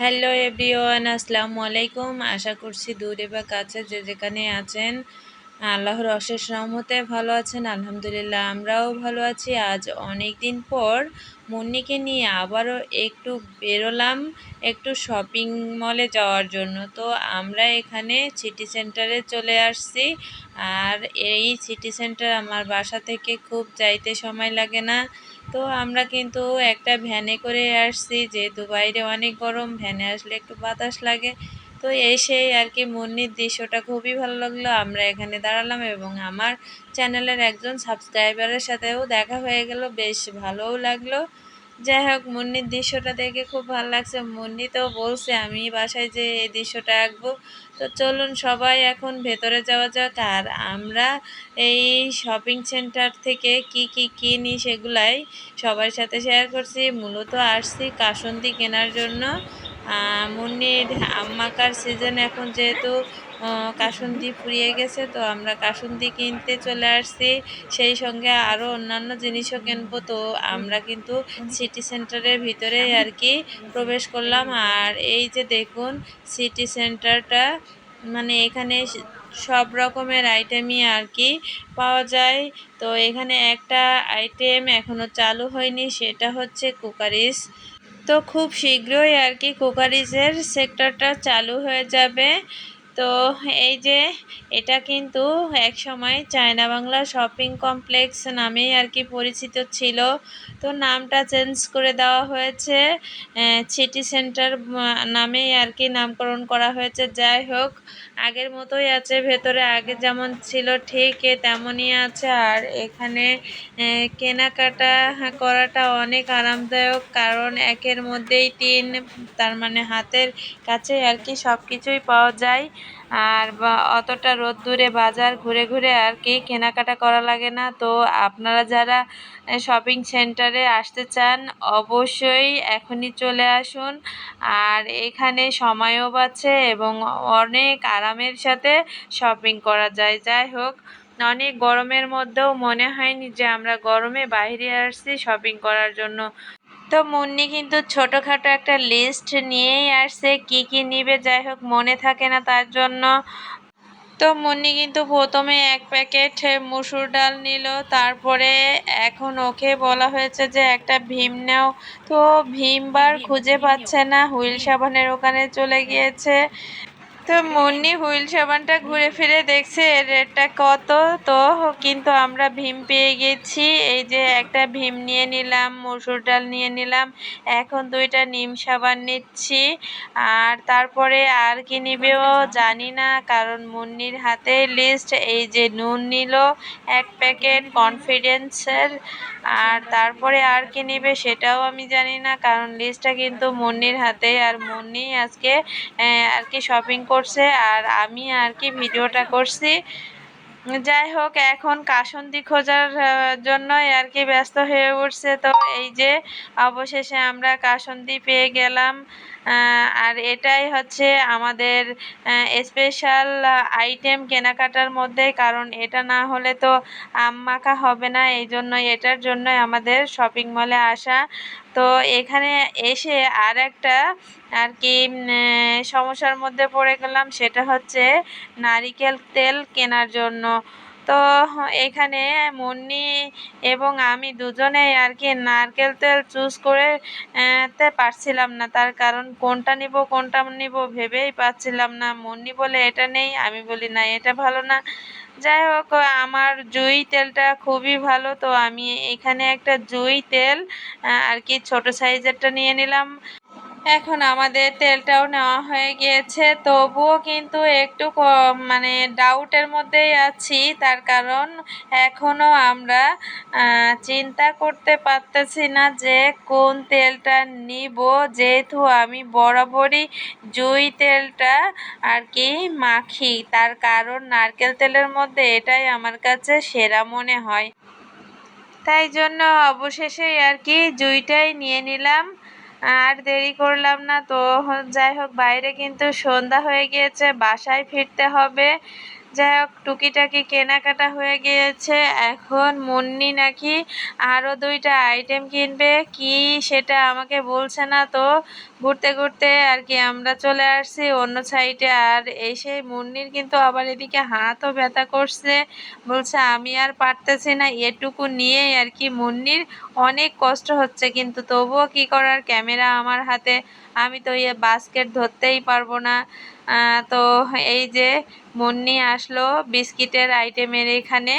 Hello everyone, আসসালামু আলাইকুম। আশা করছি দূরে বা কাছে যে যেখানে আছেন, আল্লাহর অশেষ রহমতে ভালো আছেন, আলহামদুলিল্লাহ আমরাও ভালো আছি। আজ অনেক দিন পর মুন্নিকে নিয়ে আবারও একটু বেরোলাম একটু শপিং মলে যাওয়ার জন্য। তো আমরা এখানে সিটি সেন্টারে চলে আসছি। আর এই সিটি সেন্টার আমার বাসা থেকে খুব যাইতে সময় লাগে না। তো আমরা কিন্তু একটা ভ্যানে করে আসছি যেহেতু বাইরে অনেক গরম, ভ্যানে আসলে একটু বাতাস লাগে। তো এসেই আর কি মুন্নির দৃশ্যটা খুবই ভালো লাগল। আমরা এখানে দাঁড়ালাম এবং আমার চ্যানেলের একজন সাবস্ক্রাইবারের সাথেও দেখা হয়ে গেল, বেশ ভালোও লাগল। যাই হোক, মুন্নির দৃশ্যটা দেখে খুব ভালো লাগছে। মুন্নি তো বলছে, আমি বাসায় যে এই দৃশ্যটা আঁকবো। তো চলুন সবাই এখন ভেতরে যাওয়া যাক, আর আমরা এই শপিং সেন্টার থেকে কি কি কিনি সেগুলাই সবার সাথে শেয়ার করছি। মূলত আসছি কাসন্দি কেনার জন্য। মুন্নির আম্মাকার সিজন এখন যেহেতু কাসুন্দি ফুরিয়ে গেছে, তো আমরা কাসুন্দি কিনতে চলে আসছি। সেই সঙ্গে আরও অন্যান্য জিনিসও কিনবো, তো আমরা কিন্তু সিটি সেন্টারের ভিতরে আর কি প্রবেশ করলাম। আর এই যে দেখুন সিটি সেন্টারটা মানে এখানে সব রকমের আইটেমই আর কি পাওয়া যায়। তো এখানে একটা আইটেম এখনও চালু হয়নি, সেটা হচ্ছে কুকারিস। তো খুব শীঘ্রই আর কি কুকারিজের সেক্টরটা চালু হয়ে যাবে। তো এই যে এটা কিন্তু এক সময় চায়না বাংলা শপিং কমপ্লেক্স নামেই আর কি পরিচিত ছিল। তো নামটা চেঞ্জ করে দেওয়া হয়েছে। সিটি সেন্টার নামেই আর কি নামকরণ করা হয়েছে। যাই হোক, আগের মতোই আছে, ভেতরে আগে যেমন ছিল ঠিক তেমনই আছে। আর এখানে কেনাকাটা করাটা অনেক আরামদায়ক, কারণ একের মধ্যেই টিন তার মানে হাতের কাছে আর কি সব কিছুই পাওয়া যায়। আর বা অতটা রোদ্দুরে বাজার ঘুরে ঘুরে আর কি কেনাকাটা করা লাগে না। তো আপনারা যারা শপিং সেন্টারে আসতে চান, অবশ্যই এখনই চলে আসুন। আর এখানে সময়ও বাঁচে এবং অনেক আরামের সাথে শপিং করা যায়। যাই হোক, অনেক গরমের মধ্যেও মনে হয়নি যে আমরা গরমে বাইরে আসছি শপিং করার জন্য। তো মুন্নি কিন্তু ছোটোখাটো একটা লিস্ট নিয়েই আসছে কি কি নিবে যাই হোক মনে থাকে না তার জন্য। তো মুন্নি কিন্তু প্রথমে এক প্যাকেট মুসুর ডাল নিল তারপরে এখন ওকে বলা হয়েছে যে একটা ভীম নেও। তো ভীম বার খুঁজে পাচ্ছে না হুইল সাবানের ওখানে চলে গিয়েছে। তো মুন্নি হুইল সাবানটা ঘুরে ফিরে দেখছে, এর রেটটা কত? তো কিন্তু আমরা ভীম পেয়ে গেছি। এই যে একটা ভীম নিয়ে নিলাম, মসুর ডাল নিয়ে নিলাম, এখন দুইটা নিম সাবান নিচ্ছি। আর তারপরে আর কি নিবেও জানি না, কারণ মুন্নির হাতে লিস্ট এই যে নুন নিল, এক প্যাকেট কনফিডেন্সের। আর তারপরে আর কি নিবে সেটাও আমি জানি না, কারণ লিস্টটা কিন্তু মুন্নির হাতে আর মুন্নি আজকে আর কি শপিং করছে আর আমি আর কি ভিডিওটা করছি। যাই হোক, এখন কাসন্দি খোঁজার জন্যই আর কি ব্যস্ত হয়ে উঠছে। তো এই যে, অবশেষে আমরা কাসন্দি পেয়ে গেলাম। আর এটাই হচ্ছে আমাদের স্পেশাল আইটেম কেনাকাটার মধ্যে, কারণ এটা না হলে তো আম মাখা হবে না, এই জন্য এটার জন্যই আমাদের শপিং মলে আসা। তো এখানে এসে আর একটা আর কি সমস্যার মধ্যে পড়ে গেলাম, সেটা হচ্ছে নারিকেল তেল কেনার জন্য। তো এখানে মুন্নি এবং আমি দুজনেই আর কি নারকেল তেল চুজ করে তে পারছিলাম না। তার কারণ কোনটা নিব কোনটা নিব ভেবেই পাচ্ছিলাম না। মুন্নি বলে, এটা নেই। আমি বলি, না, এটা ভালো না। যাই হোক, আমার জুই তেলটা খুবই ভালো, তো আমি এখানে একটা জুই তেল আর কি ছোট সাইজেরটা নিয়ে নিলাম। এখন আমাদের তেলটাও নেওয়া হয়ে গিয়েছে, তবুও কিন্তু একটু মানে ডাউটের মধ্যেই আছি। তার কারণ এখনও আমরা চিন্তা করতে পারতেছি না যে কোন তেলটা নিব। যেহেতু আমি বরাবরই জুই তেলটা আর কি মাখি, তার কারণ নারকেল তেলের মধ্যে এটাই আমার কাছে সেরা মনে হয়। তাই জন্য অবশেষে আর কি জুইটাই নিয়ে নিলাম। আর দেরি করলাম না তো। যাই হোক, বাইরে কিন্তু সন্ধ্যা হয়ে গিয়েছে, বাসায় ফিরতে হবে। যাই হোক, টুকিটাকি কেনাকাটা হয়ে গিয়েছে। এখন মুন্নি নাকি আরও দুইটা আইটেম কিনবে। কি সেটা আমাকে বলছে না তো। ঘুরতে ঘুরতে আর কি আমরা চলে আসছি অন্য সাইডে আর এসে মুন্নির কিন্তু আবার এদিকে হাতও ব্যথা করছে। বলছে, আমি আর পারতেছি না, এটুকু নিয়েই আর কি মুন্নির অনেক কষ্ট হচ্ছে। কিন্তু তবুও কি করার ক্যামেরা আমার হাতে? আমি তো ইয়ে বাস্কেট ধরতেই পারব না। তো এই যে মুন্নি আসলো বিস্কিটের আইটেমের এখানে।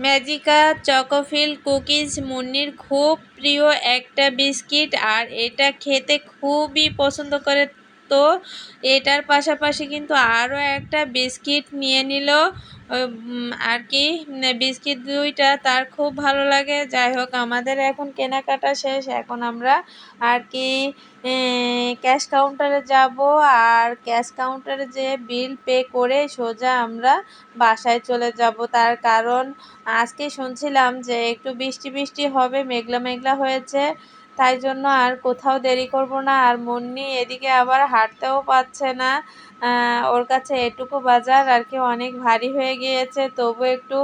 ম্যাজিকা, চকোফিল, কুকিজ, মুন্নির খুব প্রিয় একটা বিস্কিট আর এটা খেতে খুবই পছন্দ করে। তো এটার পাশাপাশি কিন্তু আরও একটা বিস্কিট নিয়ে নিল। আর কি বিস্কিট দুইটা তার খুব ভালো লাগে। যাই হোক, আমাদের এখন কেনাকাটা শেষ। এখন আমরা আর কি ক্যাশ কাউন্টারে যাব। আর ক্যাশ কাউন্টারে যে বিল পে করে সোজা আমরা বাসায় চলে যাব। তার কারণ আজকে শুনছিলাম যে একটু বৃষ্টি বৃষ্টি হবে, মেঘলা মেঘলা হয়েছে। তাই জন্য আর কোথাও দেরি করব না। আর মুন্নি এদিকে আবার হাঁটতেও পাচ্ছে না। ওর কাছে এটুকু বাজার আর কি অনেক ভারী হয়ে গিয়েছে। তবু একটু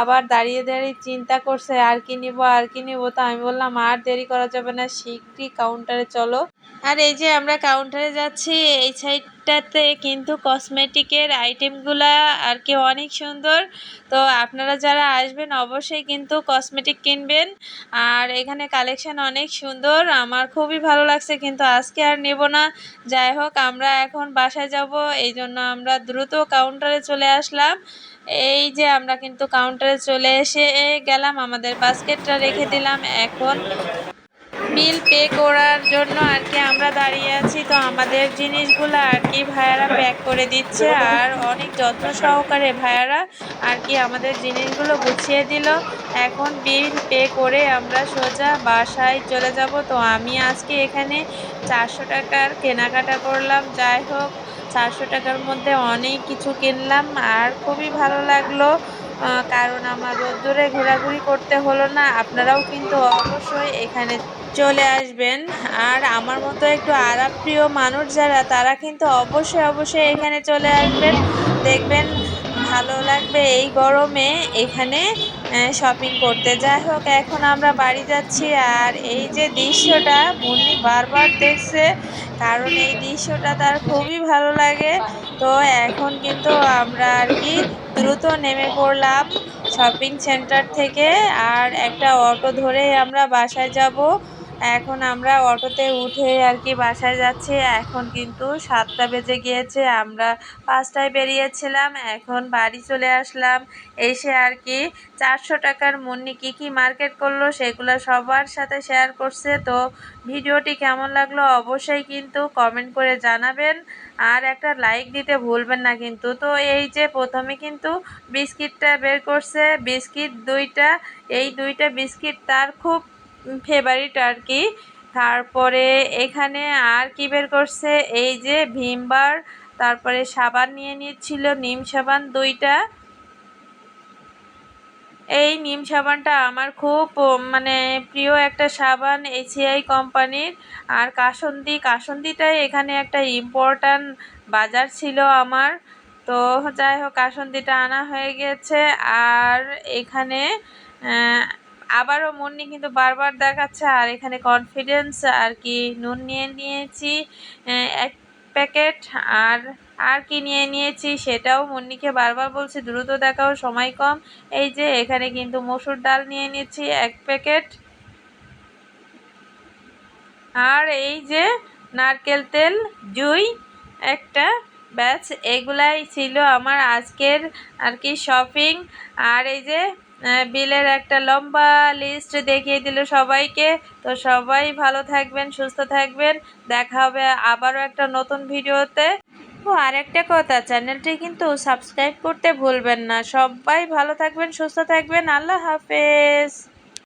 আবার দাঁড়িয়ে দাঁড়িয়ে চিন্তা করছে, আর কি নিব, আর কি নিব? তো আমি বললাম, আর দেরি করা যাবে না শীঘ্রই কাউন্টারে চলো। আর এই যে আমরা কাউন্টারে যাচ্ছি, এই সাইডটাতে কিন্তু কসমেটিকের আইটেমগুলা আর কি অনেক সুন্দর। তো আপনারা যারা আসবেন, অবশ্যই কিন্তু কসমেটিক কিনবেন। আর এখানে কালেকশন অনেক সুন্দর। আমার খুবই ভালো লাগছে, কিন্তু আজকে আর নেব না। যাই হোক, আমরা এখন বাসায় যাব। এই জন্য আমরা দ্রুত কাউন্টারে চলে আসলাম। এই যে আমরা কিন্তু কাউন্টারে চলে এসে গেলাম। আমাদের বাস্কেটটা রেখে দিলাম এখন। বিল পে করার জন্য আর কি আমরা দাঁড়িয়ে আছি। তো আমাদের জিনিসগুলো আর কি ভাইয়ারা প্যাক করে দিচ্ছে আর অনেক যত্ন সহকারে ভাইয়ারা আর কি আমাদের জিনিসগুলো গুছিয়ে দিল। এখন বিল পে করে আমরা সোজা বাসায় চলে যাব। তো আমি আজকে এখানে চারশো টাকার কেনাকাটা করলাম। যাই হোক, চারশো টাকার মধ্যে অনেক কিছু কিনলাম আর খুবই ভালো লাগল। কারণ আমার রোদ্দুরে ঘোরাঘুরি করতে হলো না। আপনারাও কিন্তু অবশ্যই এখানে চলে আসবেন। আর আমার মতো একটু আরাম প্রিয় মানুষ যারা, তারা কিন্তু অবশ্যই অবশ্যই এখানে চলে আসবেন। দেখবেন ভালো লাগবে এই গরমে এখানে শপিং করতে। যাই হোক, এখন আমরা বাড়ি যাচ্ছি। আর এই যে দৃশ্যটা, মুন্নি বারবার দেখছে, কারণ এই দৃশ্যটা তার খুবই ভালো লাগে। তো এখন কিন্তু আমরা আর কি দ্রুত নেমে পড়লাম শপিং সেন্টার থেকে। আর একটা অটো ধরে আমরা বাসায় যাব। এখন আমরা অটোতে উঠে আর কি বাসায় যাচ্ছি। এখন কিন্তু সাতটা বেজে গিয়েছে, আমরা পাঁচটায় বেরিয়েছিলাম, এখন বাড়ি চলে আসলাম। এসে আর কি চারশো টাকার মুন্নি কী কী মার্কেট করল সেগুলো সবার সাথে শেয়ার করছে। তো ভিডিওটি কেমন লাগল অবশ্যই কিন্তু কমেন্ট করে জানাবেন আর একটা লাইক দিতে ভুলবেন না কিন্তু। তো এই যে প্রথমে কিন্তু বিস্কিটটা বের করছে, বিস্কিট দুইটা, এই দুইটা বিস্কিট তার খুব ফেভারিট আর কি। তারপরে এখানে আর কি বের করছে? এই যে ভিমবার তারপরে সাবান নিয়ে নিচ্ছিল নিম সাবান দুইটা। এই নিম সাবানটা আমার খুব মানে প্রিয় একটা সাবান এসিআই কোম্পানির। আর কাসন্দি, কাসন্দিটাই এখানে একটা ইম্পর্ট্যান্ট বাজার ছিল আমার। তো যাই হোক, কাসন্দিটা আনা হয়ে গেছে। আর এখানে আবারও মুন্নি কিন্তু বারবার দেখাচ্ছে, আর এখানে কনফিডেন্স আর কি নুন নিয়ে নিয়েছি এক প্যাকেট আর আর কি নিয়ে নিয়েছি সেটাও মুন্নিকে বারবার বলছি, দ্রুত দেখাও, সময় কম। এই যে এখানে কিন্তু মসুর ডাল নিয়ে নিয়েছি এক প্যাকেট আর এই যে নারকেল তেল, জুই, একটা ব্যাচ এগুলাই ছিল আমার আজকের আর কি শপিং আর এই যে বিলের একটা লম্বা লিস্ট দেখিয়ে দিল সবাইকে। তো সবাই ভালো থাকবেন, সুস্থ থাকবেন। দেখা হবে আবারও একটা নতুন ভিডিওতে। ও, আরেকটা কথা, চ্যানেলটি কিন্তু সাবস্ক্রাইব করতে ভুলবেন না। সবাই ভালো থাকবেন, সুস্থ থাকবেন। আল্লাহ হাফেজ।